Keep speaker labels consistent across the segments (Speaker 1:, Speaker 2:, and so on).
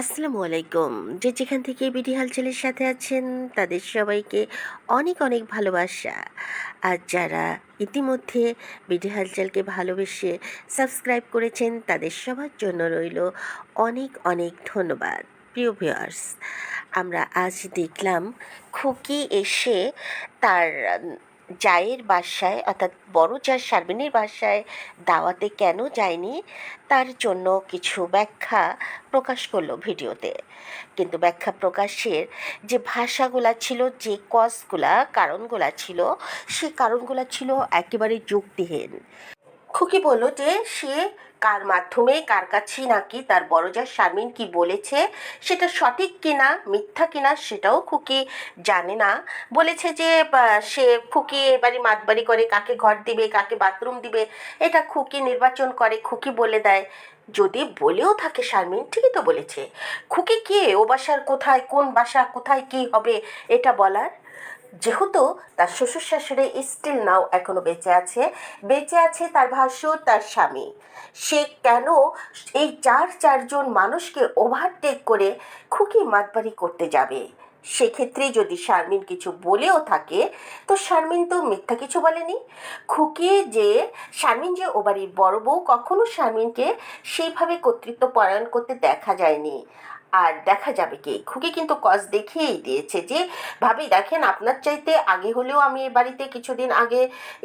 Speaker 1: আসসালামু আলাইকুম। যে যেখান থেকে বিডি হালচালের সাথে আছেন, তাদের সবাইকে অনেক অনেক ভালোবাসা। আর যারা ইতিমধ্যে বিডি হালচালকে ভালোবেসে সাবস্ক্রাইব করেছেন, তাদের সবার জন্য রইল অনেক অনেক ধন্যবাদ। প্রিয় ভিউয়ার্স, আমরা আজ দেখলাম খুকি এসে তার জায়ের বাসায়, অর্থাৎ বড় যার শারমিনের বাসায় দাওয়াতে কেন যায়নি, তার জন্য কিছু ব্যাখ্যা প্রকাশ করল ভিডিওতে। কিন্তু ব্যাখ্যা প্রকাশের যে ভাষাগুলো ছিল, যে কজগুলা, কারণগুলো ছিল, সে কারণগুলো ছিল একেবারে যুক্তিহীন। খুকি বলল যে, সে কার মাধ্যমে, কার কাছে নাকি তার বড়জা শারমিন কি বলেছে, সেটা সঠিক কিনা, মিথ্যা কিনা সেটাও খুকি জানে না। বলেছে যে সে খুকি এবারে মাতবাড়ি করে, কাকে ঘর দিবে, কাকে বাথরুম দিবে, এটা খুকি নির্বাচন করে, খুকি বলে দেয়। যদি বলেও থাকে শারমিন, ঠিকই তো বলেছে। খুকি কে? ও বাসার কোথায়, কোন বাসা, কোথায় কি হবে, এটা বলার যেহেতু তার শ্বশুর শাশুড়ি স্টিল নাও এখনও বেঁচে আছে বেঁচে আছে তার ভাসুর তার স্বামী। সে কেন এই চার চারজন মানুষকে ওভারটেক করে খুকি মাতবাড়ি করতে যাবে? সেক্ষেত্রে যদি শারমিন কিছু বলেও থাকে, তো শারমিন তো মিথ্যা কিছু বলেনি। খুকি যে শারমিন যে ও বাড়ির বড় বউ, কখনো শারমিনকে সেইভাবে কর্তৃত্ব পরায়ণ করতে দেখা যায়নি। আর দেখা যাবে কি? খুকি কিন্তু কজ দেখিয়েই দিয়েছে যে, ভাবি, দেখেন আপনার চাইতে আগে হলেও আমি এ বাড়িতে কিছুদিন আগে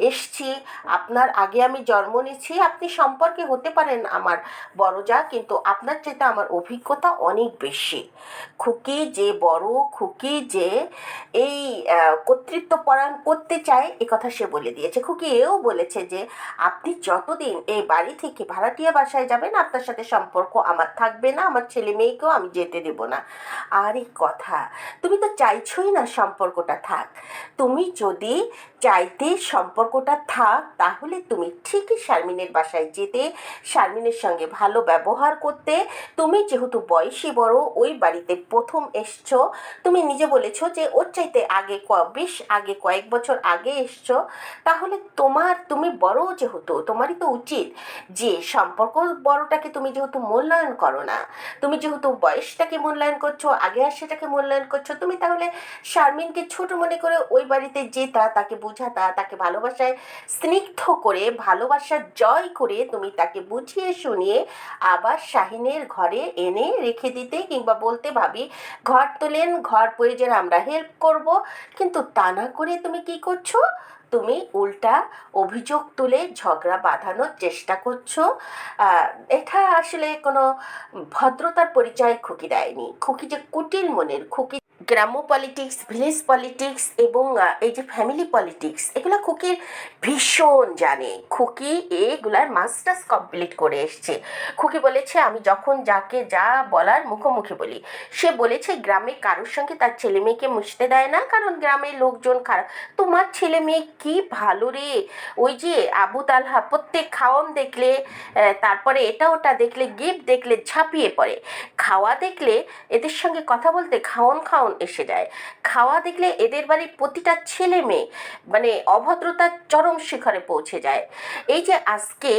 Speaker 1: এসছি। আপনার আগে আমি জন্ম নিয়েছি। আপনি সম্পর্কে হতে পারেন আমার বড় যা কিন্তু আপনার চাইতে আমার অভিজ্ঞতা অনেক বেশি। খুকি যে বড়, খুকি যে এই কর্তৃত্ব পরায়ণ করতে চায়, এ কথা সে বলে দিয়েছে। খুকি এও বলেছে যে, আপনি যতদিন এই বাড়ি থেকে ভাড়াটিয়া বাসায় যাবেন, আপনার সাথে সম্পর্ক আমার থাকবে না। আমার ছেলে মেয়েকেও আমি যেতে দেব না। আর কথা, তুমি তো চাইছই না সম্পর্কটা থাক। তুমি যদি চাইতে সম্পর্কটা থাক, তাহলে তুমি ঠিকই শারমিনের বাসায় যেতে, শারমিনের সঙ্গে ভালো ব্যবহার করতে। তুমি যেহেতু বয়সী বড়, ওই বাড়িতে প্রথম এসছো। তুমি নিজে বলেছ যে, ওর চাইতে আগে ক- বেশ আগে কয়েক বছর আগে এসছো। তাহলে তোমার, তুমি বড় যেহেতু, তোমারই তো উচিত যে, সম্পর্ক বড়টাকে তুমি যেহেতু মূল্যায়ন করো না। তুমি যেহেতু বয়সটাকে মূল্যায়ন করছ, আগে আর সেটাকে মূল্যায়ন করছ। তুমি তাহলে শারমিনকে ছোট মনে করে ওই বাড়িতে যেতা, তাকে বোঝাতা, তাকে ভালোবাসায় স্নিগ্ধ করে, ভালোবাসা জয় করে তুমি তাকে বুঝিয়ে শুনিয়ে আবার শাহিনের ঘরে এনে রেখে দিতে কিংবা বলতে ভাবি, ঘর তোলেন, ঘর প্রয়োজন আমরা হেল্প করব। কিন্তু তা না করে তুমি কি করছ? তুমি উল্টা অভিযোগ তুলে ঝগড়া বাঁধানোর চেষ্টা করছ। এটা আসলে কোনো ভদ্রতার পরিচয় খুকি দেয়নি। খুকি যে কুটিল মনের, খুকি গ্রাম্য পলিটিক্স ভিলেজ পলিটিক্স এবং এই যে ফ্যামিলি পলিটিক্স এগুলো খুকির ভীষণ জানে। খুকি এগুলার মাস্টার্স কমপ্লিট করে এসছে। খুকি বলেছে, আমি যখন যাকে যা বলার মুখোমুখি বলি। সে বলেছে, গ্রামে কারোর সঙ্গে তার ছেলে মেয়েকে মুছতে দেয় না, কারণ গ্রামের লোকজন খারাপ। তোমার ছেলে মেয়ে কি ভালো রে? ওই যে আবু তালহা, প্রত্যেক খাওয়ান দেখলে তারপরে এটা ওটা দেখলে, গিফট দেখলে ঝাঁপিয়ে পড়ে। খাওয়া দেখলে এদের সঙ্গে কথা বলতে খাওন খাওন এসে যায়। খাওয়া দেখলে এদের বাড়ির প্রতিটা ছেলে মেয়ে মানে অভদ্রতার চরম শিখরে পৌঁছে যায়। এই যে আজকে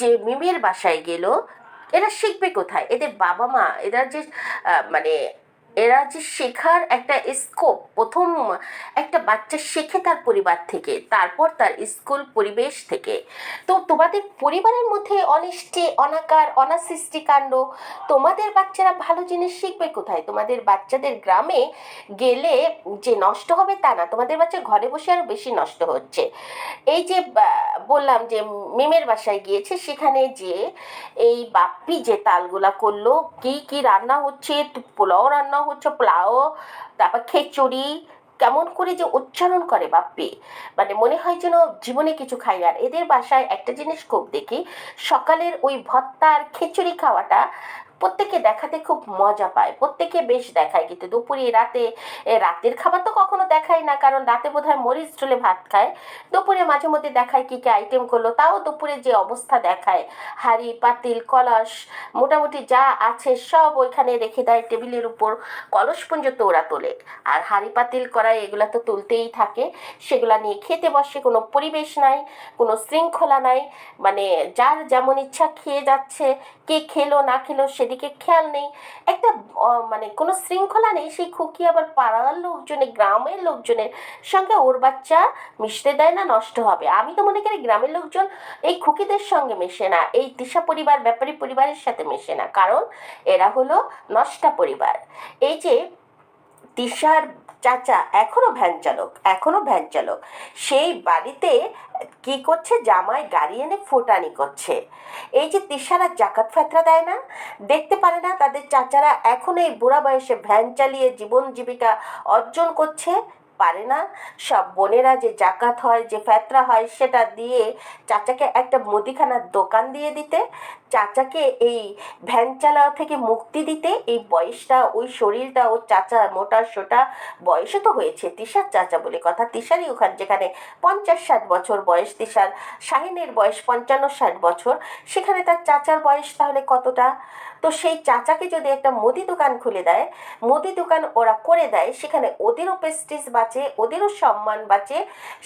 Speaker 1: যে মিমের বাসায় গেল, এরা শিখবে কোথায়? এদের বাবা মা এরা যে মানে এরা যে শেখার একটা স্কোপ প্রথম একটা বাচ্চা শেখে তার পরিবার থেকে, তারপর তার স্কুল পরিবেশ থেকে। তো তোমাদের পরিবারের মধ্যে অনিষ্টি, অনাকার, অনাসৃষ্টি কাণ্ড, তোমাদের বাচ্চারা ভালো জিনিস শিখবে কোথায়? তোমাদের বাচ্চাদের গ্রামে গেলে যে নষ্ট হবে তা না, তোমাদের বাচ্চা ঘরে বসে আরও বেশি নষ্ট হচ্ছে। এই যে বললাম যে মিমের বাসায় গিয়েছে, সেখানে যে এই বাপ্পি যে তালগুলা করল, কি কি রান্না হচ্ছে, পোলাও রান্না হচ্ছে, প্লাও, তারপর খিচুড়ি, কেমন করে যে উচ্চারণ করে বাপ্পি মানে মনে হয় যেন জীবনে কিছু খাই আর এদের বাসায় একটা জিনিস খুব দেখি, সকালের ওই ভত্তা আর খিচুড়ি খাওয়াটা প্রত্যেকে দেখাতে খুব মজা পায় প্রত্যেকে বেশ দেখায়। কিন্তু দুপুরে, রাতে রাতের খাবার তো কখনো দেখায় না, কারণ রাতে বোধহয় মরিচ চলে ভাত খায়। দুপুরে মাঝে মধ্যে দেখায় কী কী আইটেম করল, তাও দুপুরে যে অবস্থা দেখায়। হাঁড়ি, পাতিল, কলস, মোটামুটি যা আছে সব ওইখানে রেখে দেয় টেবিলের উপর কলস পর্যন্ত ওরা তোলে। আর হাঁড়ি, পাতিল করা এগুলো তো তুলতেই থাকে। সেগুলা নিয়ে খেতে বসে কোনো পরিবেশ নাই, কোনো শৃঙ্খলা নাই। মানে যার যেমন ইচ্ছা খেয়ে যাচ্ছে, কে খেলো, না খেলো সেদিকে খেয়াল নেই। একটা মানে কোনো শৃঙ্খলা নেই, সেই খুকি আবার পাড়ার লোকজনে, গ্রামের লোকজনের সঙ্গে ওর বাচ্চা মিশতে দেয় না, নষ্ট হবে। আমি তো মনে করি গ্রামের লোকজন এই খুকিদের সঙ্গে মেশে না, এই তিশা পরিবার, ব্যাপারী পরিবারের সাথে মেশে না। কারণ এরা হলো নষ্টা পরিবার। এই যে তিশার চাচা এখনও ভ্যান চালক এখনও ভ্যান চালক সেই বাড়িতে কি করছে? জামাই গাড়ি এনে ফোটানি করছে। এই যে তিসারা জাকাত ফেতরা দেয় না? দেখতে পারে না তাদের চাচারা এখন এই বুড়া বয়সে ভ্যান চালিয়ে জীবন জীবিকা অর্জন করছে। পারে না। সব বোনেরা যে জাকাত হয়, যে ফ্যাতরা হয়, সেটা দিয়ে চাচাকে একটা মুদিখানার দোকান দিয়ে দিতে। চাচাকে এই ভ্যান চালাও থেকে মুক্তি দিতে। এই বয়সটা, ওই শরীরটা ওর চাচা মোটা সোটা বয়সও তো হয়েছে। তিশার চাচা বলে কথা। তিশারই ওখানে যেখানে পঞ্চাশ ষাট বছর বয়স, তিশার শাহিনের বয়স পঞ্চান্ন ষাট বছর। সেখানে তার চাচার বয়স তাহলে কতটা? তো সেই চাচাকে যদি একটা মুদি দোকান খুলে দেয়, মুদি দোকান ওরা করে দেয়, সেখানে ওদেরও প্রেস্টিজ বাঁচে, ওদেরও সম্মান বাঁচে,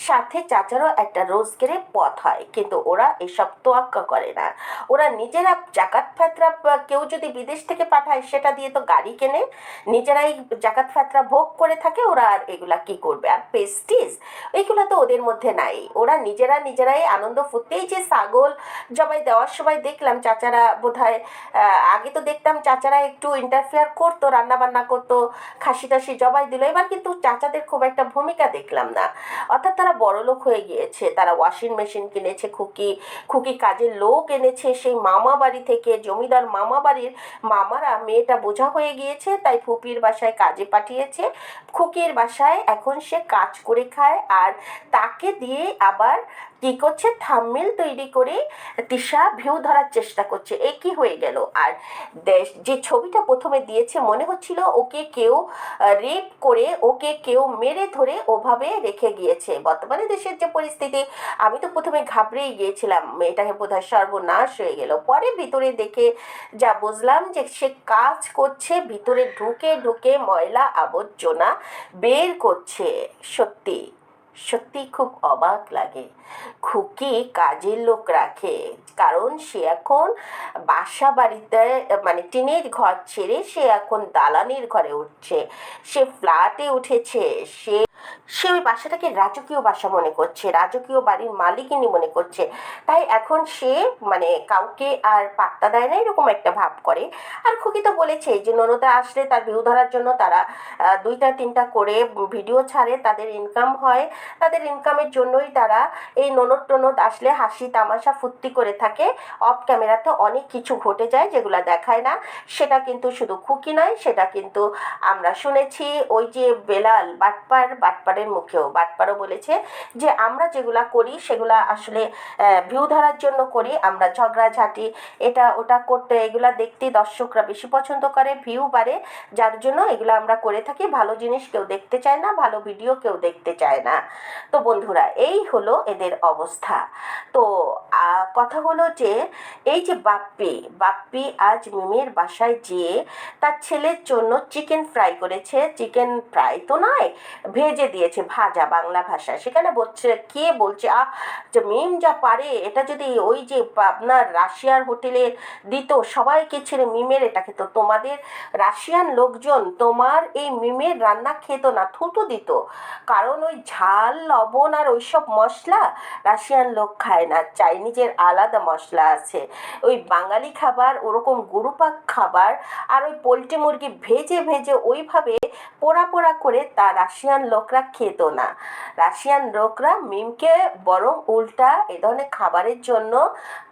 Speaker 1: সাথে চাচারও একটা রোজগারের পথ হয়। কিন্তু ওরা এসব তোয়াক্কা করে না। ওরা নিজেরা জাকাত ফেতরা কেউ যদি বিদেশ থেকে পাঠায়, সেটা দিয়ে তো গাড়ি কেনে। নিজেরাই জাকাত ফেতরা ভোগ করে থাকে, ওরা আর এগুলা কি করবে? আর পেস্টিজ এইগুলো তো ওদের মধ্যে নাই। ওরা নিজেরা নিজেরাই আনন্দ ফুটতেই যে ছাগল জবাই দেওয়ার সময় দেখলাম চাচারা বোধ হয় আগে তো দেখতাম চাচারা একটু ইন্টারফেয়ার করতো রান্না বান্না করতো, খাসি টাসি জবাই দিল। এবার কিন্তু চাচাদের খুব একটা ভূমিকা দেখলাম না। অর্থাৎ তারা বড়লোক হয়ে গিয়েছে। তারা ওয়াশিং মেশিন কিনেছে, খুকি খুকি কাজের লোক এনেছে। সেই মামা বাড়ি থেকে, জমিদার মামা বাড়ির মামারা মেয়েটা বোঝা হয়ে গিয়েছে, তাই ফুপির বাসায় কাজে পাঠিয়েছে। খুকির বাসায় এখন সে কাজ করে খায় আর তাকে দিয়ে আবার কি করছে? থাম্মিল তৈরি করে তিশা ভিউ ধরার চেষ্টা করছে। এ কি হয়ে গেল? আর দেশ, যে ছবিটা প্রথমে দিয়েছে, মনে হচ্ছিল ওকে কেউ রেপ করে ওকে কেউ মেরে ধরে ওভাবে রেখে গিয়েছে। বর্তমানে দেশের যে পরিস্থিতি, আমি তো প্রথমে ঘাবড়েই গিয়েছিলাম। মেয়েটাকে বোধহয় সর্বনাশ হয়ে গেল। পরে ভিতরে দেখে যা বুঝলাম যে সে কাজ করছে, ভিতরে ঢুকে ঢুকে ময়লা আবর্জনা বের করছে। সত্যি। সত্যি খুব অবাক লাগে। খুকি কাজের লোক রাখে, কারণ সে এখন বাসা বাড়িতে মানে টিনের ঘর ছেড়ে সে এখন দালানের ঘরে উঠছে। সে ফ্ল্যাটে উঠেছে, সে সে ওই বাসাটাকে রাজকীয় বাসা মনে করছে, রাজকীয় বাড়ির মালিকিনী মনে করছে। তাই এখন সে মানে কাউকে আর পাত্তা দেয় না, এরকম একটা ভাব করে। আর খুকি তো বলেছে যে ননদা আসলে তার ভিউ ধরার জন্য তারা দুইটা তিনটা করে ভিডিও ছাড়ে, তাদের ইনকাম হয়। তাদের ইনকামের জন্যই তারা এই ননদ টনদ আসলে হাসি তামাশা ফুর্তি করে থাকে। অফ ক্যামেরাতে অনেক কিছু ঘটে যায় যেগুলো দেখায় না। সেটা কিন্তু শুধু খুকি নয়, সেটা কিন্তু আমরা শুনেছি। ওই যে বেলাল বাটপার বাটপারের মুখেও। বাটপারও বলেছে যে, আমরা যেগুলা করি, সেগুলা আসলে ভিউ ধরার জন্য করি। আমরা ঝগড়াঝাটি, এটা ওটা করতে, এগুলা দেখতে দর্শকরা বেশি পছন্দ করে, ভিউ বাড়ে। যার জন্য এগুলো আমরা করে থাকি। ভালো জিনিস কেউ দেখতে চায় না, ভালো ভিডিও কেউ দেখতে চায় না। তো বন্ধুরা, এই হলো এদের অবস্থা। তো কথা হলো যে, এই যে বাপ্পি বাপ্পি আজ মিমের বাসায় যেয়ে তার ছেলের জন্য চিকেন ফ্রাই করেছে। চিকেন ফ্রাই তো নয়, ভেজে দিয়েছে ভাজা বাংলা ভাষা। সেখানে বলছে, কে বলছে? আহ, যে মিম যা পারে, এটা যদি ওই যে আপনার রাশিয়ার হোটেলে দিত, সবাইকে ছেড়ে মিমের এটা খেত। তোমাদের রাশিয়ান লোকজন তোমার এই মিমের রান্না খেত না, থুতু দিত। কারণ ওই ঝাল, লবণ আর ওইসব মশলা রাশিয়ান লোক খায় না। চাইনিজের আলাদা মশলা আছে। ওই বাঙালি খাবার, ওরকম গুরুপাক খাবার আর ওই পোলট্রি মুরগি ভেজে ভেজে ওইভাবে পোড়া পোড়া করে তা রাশিয়ান লোকরা খেত না। রাশিয়ান লোকরা মিমকে বরং উল্টা এ ধরনের খাবারের জন্য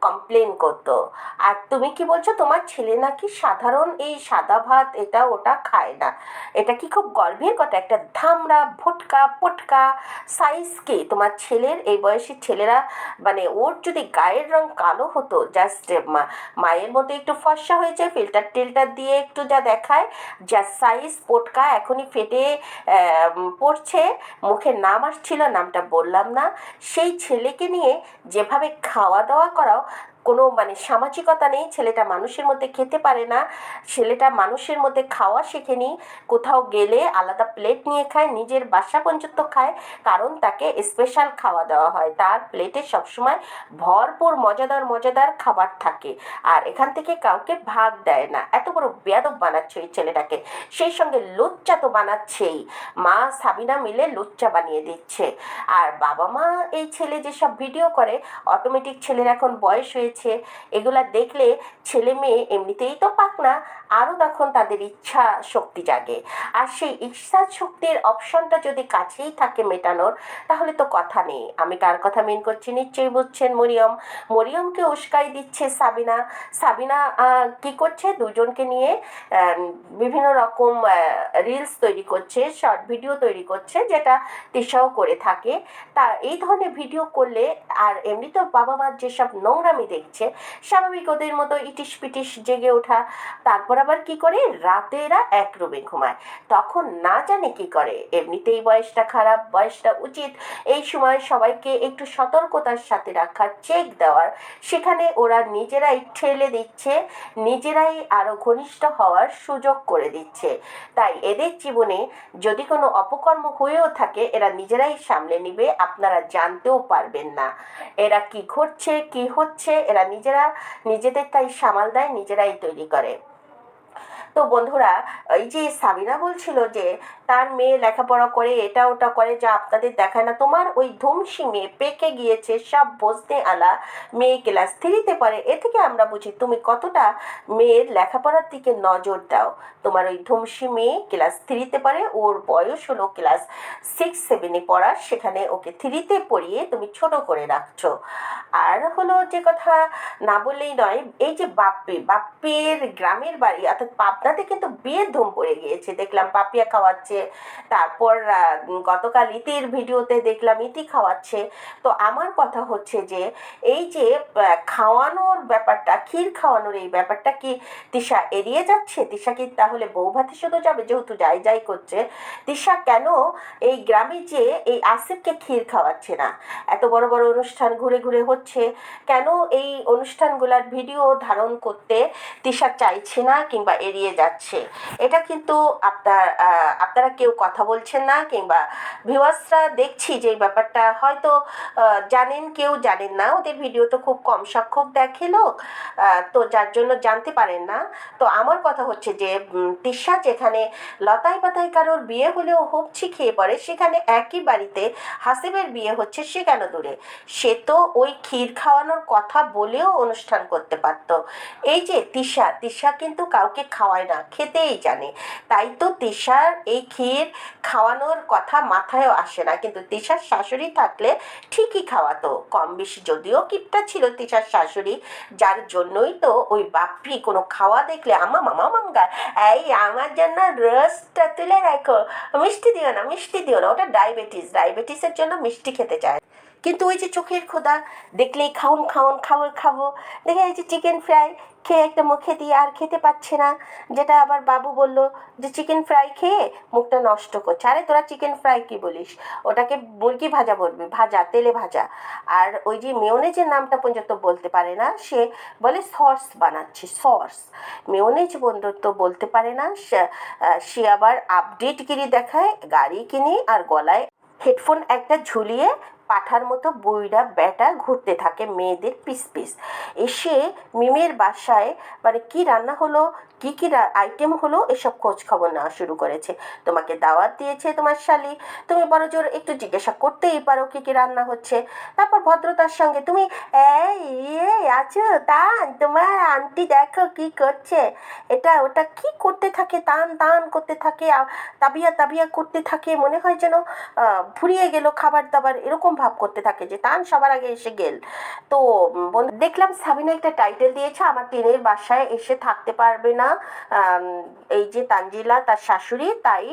Speaker 1: কমপ্লেন করতো। আর তুমি কি বলছো তোমার ছেলে নাকি সাধারণ এই সাদা ভাত এটা ওটা খায় না? এটা কি খুব গর্বের কথা? একটা ধামড়া ভোটকা পটকা সাইজ কি? তোমার ছেলের এই বয়সী ছেলেরা মানে ওর যদি গায়ের রং কালো হতো জাস্ট মা মায়ের মতো একটু ফর্সা হয়েছে ফিল্টার টিল্টার দিয়ে একটু যা দেখায় যা সাইজ পটকা এখনই ফেটে আহ, পড়ছে মুখে নাম আসছিল নামটা বললাম না। সেই ছেলেকে নিয়ে যেভাবে খাওয়া দাওয়া করাও কোনো মানে সামাজিকতা নেই, ছেলেটা মানুষের মধ্যে খেতে পারে না, ছেলেটা মানুষের মধ্যে খাওয়া শেখেনি কোথাও গেলে আলাদা প্লেট নিয়ে খায়, নিজের বাসা পর্যন্ত খায়, কারণ তাকে স্পেশাল খাওয়া দেওয়া হয়। তার প্লেটে সবসময় ভরপুর, মজাদার মজাদার খাবার থাকে। আর এখান থেকে কাউকে ভাগ দেয় না। এত বড় বেয়াদব বানাচ্ছে ওই ছেলেটাকে। সেই সঙ্গে লুচ্চা তো বানাচ্ছেই। মা সাবিনা মিলে লুচ্চা বানিয়ে দিচ্ছে। আর বাবা মা এই ছেলে যেসব ভিডিও করে অটোমেটিক ছেলের এখন বয়স হয়েছে। এগুলা দেখলে ছেলে মেয়ে এমনিতেই তো পাক না, আরও তখন তাদের ইচ্ছা শক্তি জাগে। আর সেই ইচ্ছা শক্তির অপশনটা যদি কাছেই থাকে মেটানোর, তাহলে তো কথা নেই। আমি কার কথা মেন করছি? নিশ্চয়ই বুঝছেন মরিয়ম। মরিয়মকে উস্কাই দিচ্ছে সাবিনা। সাবিনা কি করছে? দুজনকে নিয়ে বিভিন্ন রকম রিলস তৈরি করছে শর্ট ভিডিও তৈরি করছে, যেটা তিশাও করে থাকে। তা, এই ধরনের ভিডিও করলে আর এমনিতেও বাবা মার যেসব নোংরামি দেখছে স্বাভাবিক ওদের মতো ইটিস পিটিস জেগে ওঠা। তারপর আবার কি করে? রাতে এরা এক রুমে ঘুমায়। তখন না জানে কি করে। এমনিতেই বয়সটা খারাপ, বয়সটা উচিত। এই সময় সবাইকে একটু সতর্কতার সাথে রাখার চেক দেওয়ার। সেখানে ওরা নিজেরাই ঠেলে দিচ্ছে। নিজেরাই আরও ঘনিষ্ঠ হওয়ার সুযোগ করে দিচ্ছে। তাই এদের জীবনে যদি কোনো অপকর্ম হয়েও থাকে, এরা নিজেরাই সামলে নিবে। আপনারা জানতেও পারবেন না। এরা কি ঘটছে, কি হচ্ছে এরা নিজেরা নিজেদের তাই সামাল দেয় নিজেরাই তৈরি করে। তো বন্ধুরা, এই যে সাবিনা বলছিল যে তার মেয়ে লেখাপড়া করে এটা ওটা করে যা আপনাদের দেখায় না, তোমার ওই ধুমসি মেয়ে পেকে গিয়েছে, সব বসতে আলা মেয়ে ক্লাস থ্রিতে পারে এ থেকে আমরা বুঝি তুমি কতটা মেয়ের লেখাপড়ার দিকে নজর দাও। তোমার ওই ধুমসি মেয়ে ক্লাস থ্রিতে পারে ওর বয়স হলো ক্লাস সিক্স, সেভেনে পড়ার সেখানে ওকে থ্রিতে পড়িয়ে তুমি ছোট করে রাখছো। আর হলো যে কথা না বললেই নয়, এই যে বাপ্পি, বাপ্পির গ্রামের বাড়ি, অর্থাৎ পাবনাতে কিন্তু বিয়ের ধুম পড়ে গিয়েছে। দেখলাম পাপিয়া খাওয়াচ্ছে, তারপর গতকাল ইতির ভিডিওতে দেখলাম ইতি খাওয়াচ্ছে। তো আমার কথা হচ্ছে যে, এই যে খাওয়ানোর ব্যাপারটা, ক্ষীর খাওয়ানোর এই ব্যাপারটা কি তিশা এড়িয়ে যাচ্ছে? তিশা কি তাহলে বউ ভাতে শুধু যাবে? যেহেতু যাই যাই করছে, তিশা কেন এই গ্রামে যে এই আসিফকে ক্ষীর খাওয়াচ্ছে না? এত বড় বড় অনুষ্ঠান ঘুরে ঘুরে হচ্ছে, কেন এই অনুষ্ঠানগুলার ভিডিও ধারণ করতে তিশা চাইছে না কিংবা এড়িয়ে যাচ্ছে। এটা কিন্তু আপনার আপনারা কেউ কথা বলছেন না কিংবা ভিউয়ার্সরা দেখছি যে ব্যাপারটা হয়তো জানেন, কেউ জানেন না। ওদের ভিডিও তো খুব কম সংখ্যক দেখে লোক তো যার জন্য জানতে পারেন না। তো আমার কথা হচ্ছে যে তিশা যেখানে লতাই পাতায় কারোর বিয়ে হলেও হুপছি খেয়ে পড়ে, সেখানে একই বাড়িতে হাসিবের বিয়ে হচ্ছে সে কেন দূরে? সে তো ওই ক্ষীর খাওয়ানোর কথা বলেও অনুষ্ঠান করতে পারত। এই যে তিশা তিশা কিন্তু কাউকে খাওয়ায় না, খেতেই জানে। তাই তো তিশার এই ক্ষীর খাওয়ানোর কথা মাথায়ও আসে না। কিন্তু তিশার শাশুড়ি থাকলে ঠিকই খাওয়াতো। কম বেশি যদিও কিপটা ছিল তিশার শাশুড়ি। যার জন্যই তো ওই বাপরি কোনো খাওয়া দেখলে আমা মামা মামগা এই আমার জন্য রসটা তুলে রাখো। মিষ্টি দিও না, মিষ্টি দিও না। ওটা ডায়াবেটিস। ডায়াবেটিসের জন্য মিষ্টি খেতে চায় কিন্তু ওই যে চোখের খোদা দেখলেই খাউন খাউন খাব খাব। দেখে এই যে চিকেন ফ্রাই খেয়ে একটা মুখে দিয়ে আর খেতে পাচ্ছে না। যেটা আবার বাবু বলল যে চিকেন ফ্রাই খেয়ে মুখটা নষ্ট করছে। আরে তোরা চিকেন ফ্রাই কি বলিস? ওটাকে মুরগি ভাজা বলবি, ভাজা, তেলে ভাজা। আর ওই যে মেয়নেজের নামটা পর্যন্ত বলতে পারে না। সে বলে সস বানাচ্ছে সস মেয়নেজ বন্ধু তো বলতে পারে না। সে- আবার আপডেটগিরি দেখায়, গাড়ি কিনে আর গলায় হেডফোন একটা ঝুলিয়ে পাঠার মতো বইরা ব্যাটা ঘুরতে থাকে মেয়েদের পিস পিস। এসে মিমের বাসায় মানে কি রান্না হলো, কি কি আইটেম হলো, এসব খোঁজ খবর নেওয়া শুরু করেছে। তোমাকে দাওয়াত দিয়েছে তোমার শালি। তুমি বড় জোর একটু জিজ্ঞাসা করতেই পারো কি কি রান্না হচ্ছে। তারপর ভদ্রতার সঙ্গে তুমি, এই আছো, তান, তোমার আন্টি দেখো কি করছে। এটা, ওটা কি করতে থাকে, তান তান করতে থাকে তাবিয়া তাবিয়া করতে থাকে, মনে হয় যেন ফুরিয়ে গেল খাবার দাবার। এরকম ভাব করতে থাকে যে তান সবার আগে এসে গেল। তো দেখলাম সাবিনা একটা টাইটেল দিয়েছে, আমার টিনের বাসায় এসে থাকতে পারবে না। এই যে তানজিলা, তার শাশুড়ি, তাই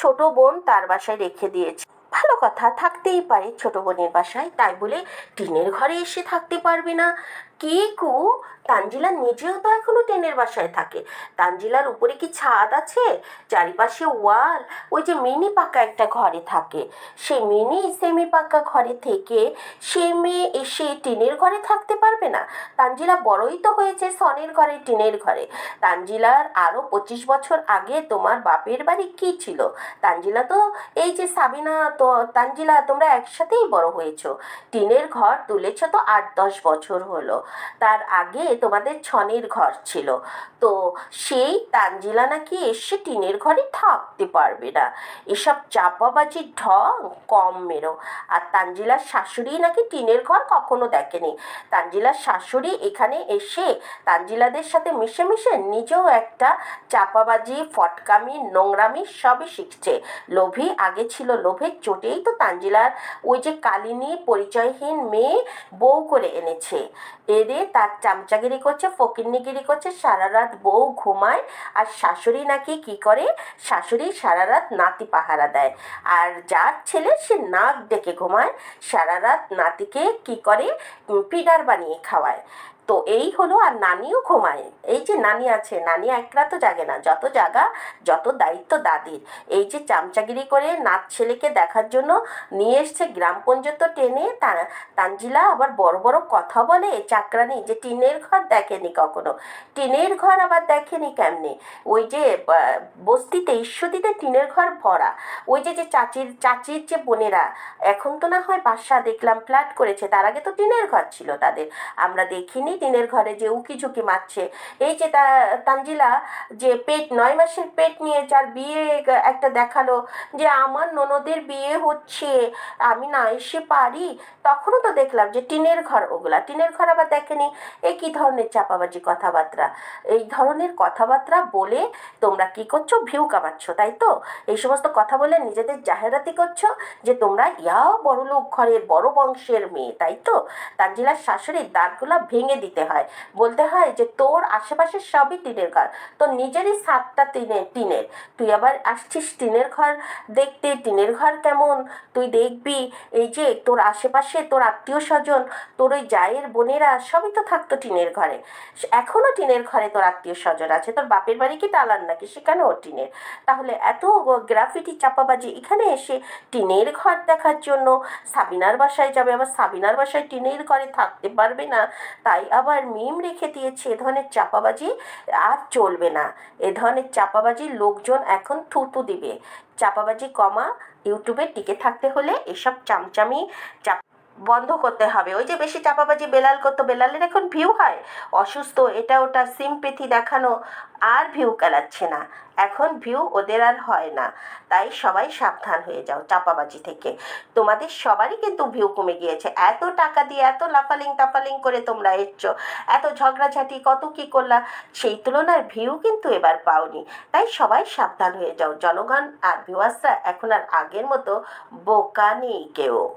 Speaker 1: ছোট বোন তার বাসায় রেখে দিয়েছে। ভালো কথা, থাকতেই পারে ছোট বোনের বাসায়, তাই বলে টিনের ঘরে এসে থাকতে পারবে না। কি কু? তানজিলা নিজেও তো এখনও টেনের বাসায় থাকে। তানজিলার উপরে কি ছাদ আছে? চারিপাশে ওয়াল, ওই যে মিনি পাকা একটা ঘরে থাকে। সেই মিনি সেমি পাকা ঘরে থেকে সে মেয়ে এসে টিনের ঘরে থাকতে পারবে না? তানজিলা বড়ই তো হয়েছে সনের ঘরে, টিনের ঘরে। তানজিলার আরও পঁচিশ বছর আগে তোমার বাপের বাড়ি কি ছিল? তানজিলা তো এই যে সাবিনা, তো তানজিলা, তোমরা একসাথেই বড় হয়েছো। টিনের ঘর তুলেছ তো আট দশ বছর হলো। তার আগে তোমাদের ছনের ঘর ছিল। তো সেই তানজিলা নাকি এসে টিনের ঘরে থাকতে পারবে না। এসব চাপাবাজির ঢং, কম মেরো। আর তানজিলার শাশুড়ি নাকি টিনের ঘর কখনো দেখেনি। তানজিলার শাশুড়ি এখানে এসে তানজিলাদের সাথে মিশে মিশে নিজেও একটা চাপাবাজি, ফটকামি, নোংরামি সবই শিখছে। লোভী আগে ছিল লোভের চোটেই তো তানজিলার ওই যে কালিনী পরিচয়হীন মেয়ে বউ করে এনেছে। এরে তার চামচাগিরি করছে, ফকিন্নিগিরি করছে, সারা রাত বউ ঘুমায় আর শাশুড়ি নাকি কি করে? শাশুড়ি সারা রাত নাতি পাহারা দেয় আর যার ছেলে সে নাক ডেকে ঘুমায়, সারা রাত নাতিকে কি করে? পিডার বানিয়ে খাওয়ায়। তো এই হলো আর নানিও ঘুমায়। এই যে নানি আছে, নানি একরা তো জাগে না, যত জাগা, যত দায়িত্ব দাদির। এই যে চামচাগিরি করে নাচ ছেলেকে দেখার জন্য নিয়ে এসছে গ্রাম পর্যন্ত টেনে তানজিলা আবার বড় বড় কথা বলে, চাকরানি, যে টিনের ঘর দেখেনি কখনো? টিনের ঘর আবার দেখেনি কেমনে? ওই যে বস্তিতে, ঈশ্বরদীতে টিনের ঘর ভরা। ওই যে যে চাচির চাচির যে বোনেরা, এখন তো না হয় বাসা দেখলাম, ফ্ল্যাট করেছে, তার আগে তো টিনের ঘর ছিল তাদের। আমরা দেখিনি টিনের ঘরে যে উকি ঝুঁকি মারছে। এই যে তানজিলা, যে পেট, নয় মাসের পেট নিয়ে যার বিয়ে একটা দেখাল যে আমার ননদের বিয়ে হচ্ছে, আমি না এসে পারি, তখনও তো দেখলাম যে টিনের ঘর ওগুলা। টিনের ঘর আবার দেখেনি এই কী ধরনের চাপাবাজি কথাবার্তা? এই ধরনের কথাবার্তা বলে তোমরা কি করছ? ভিউ কামাচ্ছ, তাই তো? এই সমস্ত কথা বলে নিজেদের জাহেরাতি করছ যে তোমরা ইয়া বড় লোক ঘরের বড় বংশের মেয়ে, তাই তো? তানজিলার শাশুড়ির দাঁতগুলা ভেঙে দিতে হয়। বলতে হয় যে, তোর আশেপাশে সবই টিনের ঘর। তোর নিজেরই সাতটা টিনের টিনের। তুই আবার আসছিস টিনের ঘর দেখতে। টিনের ঘর কেমন? তুই দেখবি এই যে, তোর আশেপাশে তোর আত্মীয় স্বজন, তোর ওই জায়ের বোনেরা সবই তো থাকতো টিনের ঘরে। এখনও টিনের ঘরে তোর আত্মীয় স্বজন আছে। তোর বাপের বাড়ি কি টালান নাকি? সেখানেও টিনের। তাহলে এত গ্রাফিটি চাপাবাজি এখানে এসে টিনের ঘর দেখার জন্য সাবিনার বাসায় যাবে। আবার সাবিনার বাসায় টিনের ঘরে থাকতে পারবে না। তাই আবার মিম রেখে দিয়েছে এ ধরনের চাপাবাজি আর চলবে না। এ ধরনের চাপাবাজি লোকজন এখন থুতু দিবে। চাপাবাজি কমা, ইউটিউবে টিকে থাকতে হলে এসব চামচামি, চাপ বন্ধ করতে হবে। ওই যে বেশি চাপাবাজি বেলাল করতো, বেলালের এখন ভিউ হয়। অসুস্থ, এটা ওটা সিম্পেথি দেখানো আর ভিউ কালাচ্ছে না। এখন ভিউ ওদের আর হয় না। তাই সবাই সাবধান হয়ে যাও চাপাবাজি থেকে। তোমাদের সবারই কিন্তু ভিউ কমে গিয়েছে। এত টাকা দিয়ে, এত লাফালিং তাফালিং করে তোমরা এসছো। এত ঝগড়াঝাটি, কত কি করলা? সেই তুলনার ভিউ কিন্তু এবার পাওনি। তাই সবাই সাবধান হয়ে যাও। জনগণ আর ভিউয়ার্সরা এখন আর আগের মতো বোকা নেই কেউ।